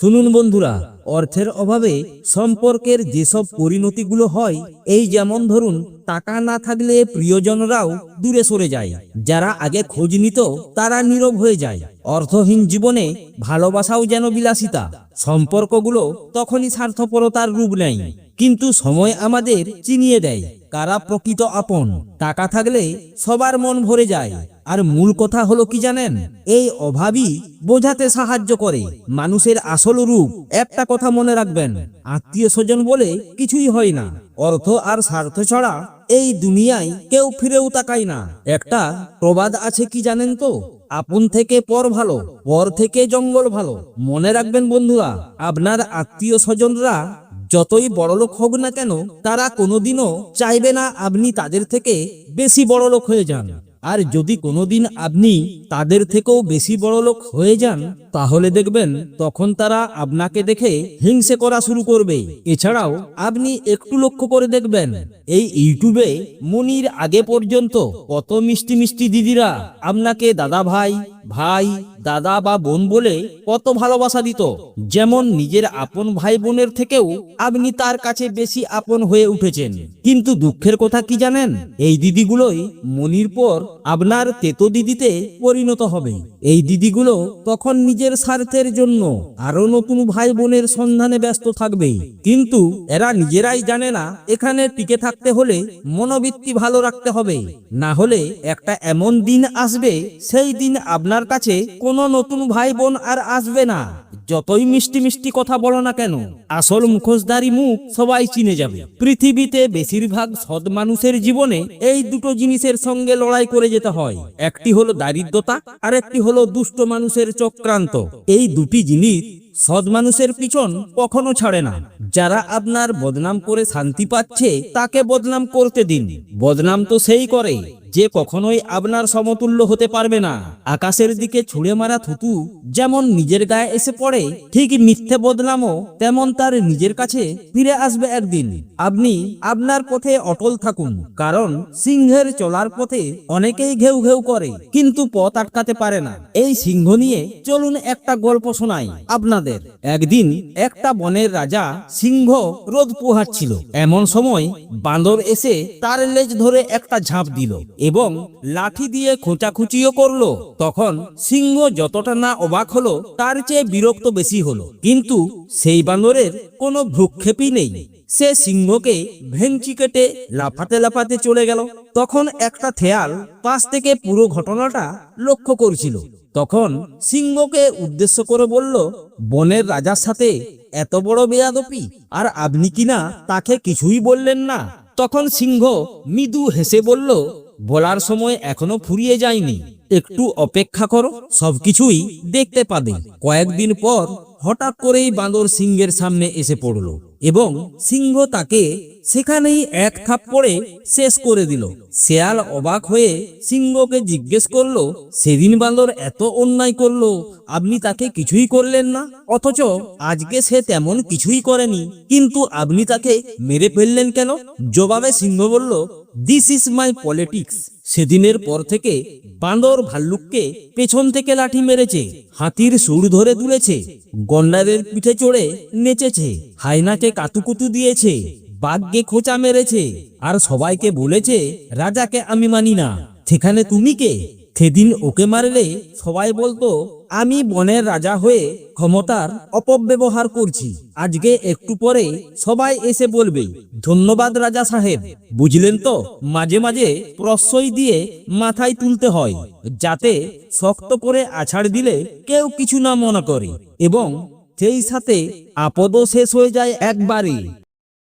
শুনুন বন্ধুরা, অর্থের অভাবে সম্পর্কের যেসব পরিণতিগুলো হয়, এই যেমন ধরুন, টাকা না থাকলে প্রিয়জনরাও দূরে সরে যায়। যারা আগে খোঁজ নিত, তারা নীরব হয়ে যায়। অর্থহীন জীবনে ভালোবাসাও যেন বিলাসিতা। সম্পর্কগুলো তখনই স্বার্থপরতার রূপ নেয়। কিন্তু সময় আমাদের চিনিয়ে দেয়, কারা প্রকৃত আপন। টাকা থাকলে সবার মন ভরে যায়। আর মূল কথা হলো কি জানেন? এই অভাবই বোঝাতে সাহায্য করে। মানুষের আসল রূপ একটা কথা মনে রাখবেন, আত্মীয় স্বজন বলে কিছুই হয় না। অর্থ আর স্বার্থ ছাড়া এই দুনিয়ায় কেউ ফিরেও তাকায় না। একটা প্রবাদ আছে কি জানেন তো? আপন থেকে পর ভালো, পর থেকে জঙ্গল ভালো। মনে রাখবেন বন্ধুরা, আপনার আত্মীয় স্বজনরা যতই বড়লোক হোক না কেন, তারা কোনোদিনও চাইবে না আপনি তাদের থেকে বেশি বড়লোক হয়ে যান। আর যদি কোনোদিন আপনি তাদের থেকেও বেশি বড়লোক হয়ে যান, তাহলে দেখবেন তখন তারা আপনাকে দেখে হিংসে করা শুরু করবে। এছাড়াও আপনি একটু লক্ষ্য করে দেখবেন, এই ইউটিউবে মনির আগে পর্যন্ত কত মিষ্টি মিষ্টি দিদিরা আপনাকে দাদা ভাই ভাই, দাদা বা বোন বলে কত ভালোবাসা দিত। যেমন নিজের আপন ভাই বোনের থেকেও আপনি তার কাছে বেশি আপন হয়ে উঠেছেন। কিন্তু দুঃখের কথা কি জানেন? এই দিদিগুলোই মনির পর আপনার তেতো দিদিতে পরিণত হবে। এই দিদিগুলো তখন নিজের স্বার্থের জন্য আরও নতুন ভাই বোনের সন্ধানে ব্যস্ত থাকবে। কিন্তু এরা নিজেরাই জানে না, এখানে টিকে থাকতে হলে মনোবৃত্তি ভালো রাখতে হবে। না হলে একটা এমন দিন আসবে, সেই দিন আপনার কাছে কোনো নতুন ভাই বোন আর আসবে না। যতই মিষ্টি মিষ্টি কথা বলো না কেন, আসল মুখোশধারী মুখ সবাই চিনে যাবে। পৃথিবীতে বেশিরভাগ সৎ মানুষের জীবনে এই দুটো জিনিসের সঙ্গে লড়াই করে যেতে হয়। একটি হলো দারিদ্রতা, আর একটি হলো দুষ্ট মানুষের চক্রান্ত। এই দুটি জিনিস সৎ মানুষের পিছন কখনো ছাড়ে না। যারা আপনার বদনাম করে শান্তি পাচ্ছে, তাকে বদনাম করতে দিন। বদনাম তো সেই করে যে কখনোই আপনার সমতুল্য হতে পারবে না। আকাশের দিকে ছুঁড়ে মারা থুতু যেমন নিজের গায়ে এসে পড়ে, ঠিক মিথ্যে বদনামও তেমন তার নিজের কাছে ফিরে আসবে একদিন। আপনি আপনার পথে অটল থাকুন, কারণ সিংহের চলার পথে অনেকেই ঘেউ ঘেউ করে, কিন্তু পথ আটকাতে পারে না। এই সিংহ নিয়ে চলুন একটা গল্প শোনাই আপনাদের। একদিন একটা বনের রাজা সিংহ রোদ পোহাচ্ছিল। এমন সময় বান্দর এসে তার লেজ ধরে একটা ঝাঁপ দিল। এবং লাঠি দিয়ে খোঁচাখুচিও করল। তখন সিংহ যতটা না অবাক হলো, তার চেয়ে বিরক্ত বেশি হলো। কিন্তু সেই বান্দরের কোনো ভ্রুক্ষেপই নেই। সে সিংহকে ভেঞ্চি কেটে লাফাতে লাফাতে চলে গেল। তখন একটা থেয়াল পাশ থেকে পুরো ঘটনাটা লক্ষ্য করছিল। তখন সিংহকে উদ্দেশ্য করে বলল, বনের রাজার সাথে এত বড় বেয়াদপি, আর আপনি কিনা তাকে কিছুই বললেন না? তখন সিংহ মৃদু হেসে বলল বলার সময় এখনও ফুরিয়ে যায়নি। একটু অপেক্ষা করো, সবকিছুই দেখতে পাবে। কয়েকদিন পর হঠাৎ করেই বাঁদর সিংহের সামনে এসে পড়ল এবং সিংহ তাকে সেখানেই এক থাপ পড়ে শেষ করে দিল। শেয়াল অবাক হয়ে সিংহকে জিজ্ঞেস করল, সেদিন বাঁদর এত অন্যায় করল, আপনি তাকে কিছুই করলেন না? অথচ আজকে সে তেমন কিছুই করেনি। কিন্তু আপনি তাকে মেরে ফেললেন কেন? জবাবে সিংহ বলল দিস ইজ মাই পলিটিক্স সেদিনের পর থেকে বাঁদর ভাল্লুককে পেছন থেকে লাঠি মেরেছে, হাতির সুর ধরে তুলেছে গন্ডারের পিঠে চড়ে নেচেছে হাইনাকে কাতুকুতু দিয়েছে, বাঘকে খোঁচা মেরেছে, আর সবাইকে বলেছে, রাজাকে আমি মানি না। সেখানে তুমি কে? সেদিন ওকে মারলে সবাই বলতো, আমি বনের রাজা হয়ে ক্ষমতার অপব্যবহার করছি। আজকে একটু পরে সবাই এসে বলবে, ধন্যবাদ রাজা সাহেব। বুঝলেন তো? মাঝে মাঝে প্রশ্রয় দিয়ে মাথায় তুলতে হয়, যাতে শক্ত করে আছাড় দিলে কেউ কিছু না মনে করে এবং সেই সাথে আপদও শেষ হয়ে যায় একবারে